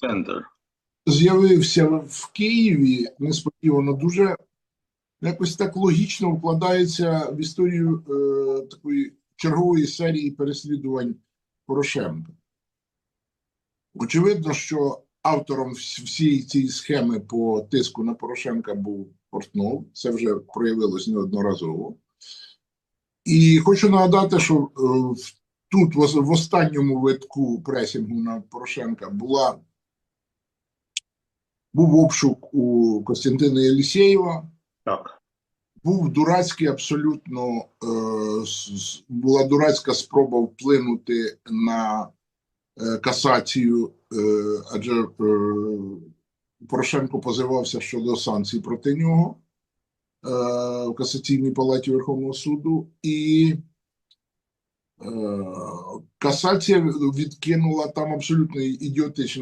центр. з'явився в Києві несподівано дуже якось так логічно вкладається в історію е, такої чергової серії переслідувань Порошенка. Очевидно, що автором всієї цієї схеми по тиску на Порошенка був Портнов. Це вже проявилось неодноразово. І хочу нагадати, що е, тут, в останньому витку пресінгу на Порошенка, була був обшук у Костянтина Єлісєєва, Так. був дурацький абсолютно е, була дурацька спроба вплинути на е, касацію, е, адже Порошенко позивався щодо санкцій проти нього в касаційній палаті Верховного суду, і касація відкинула там абсолютно ідіотичне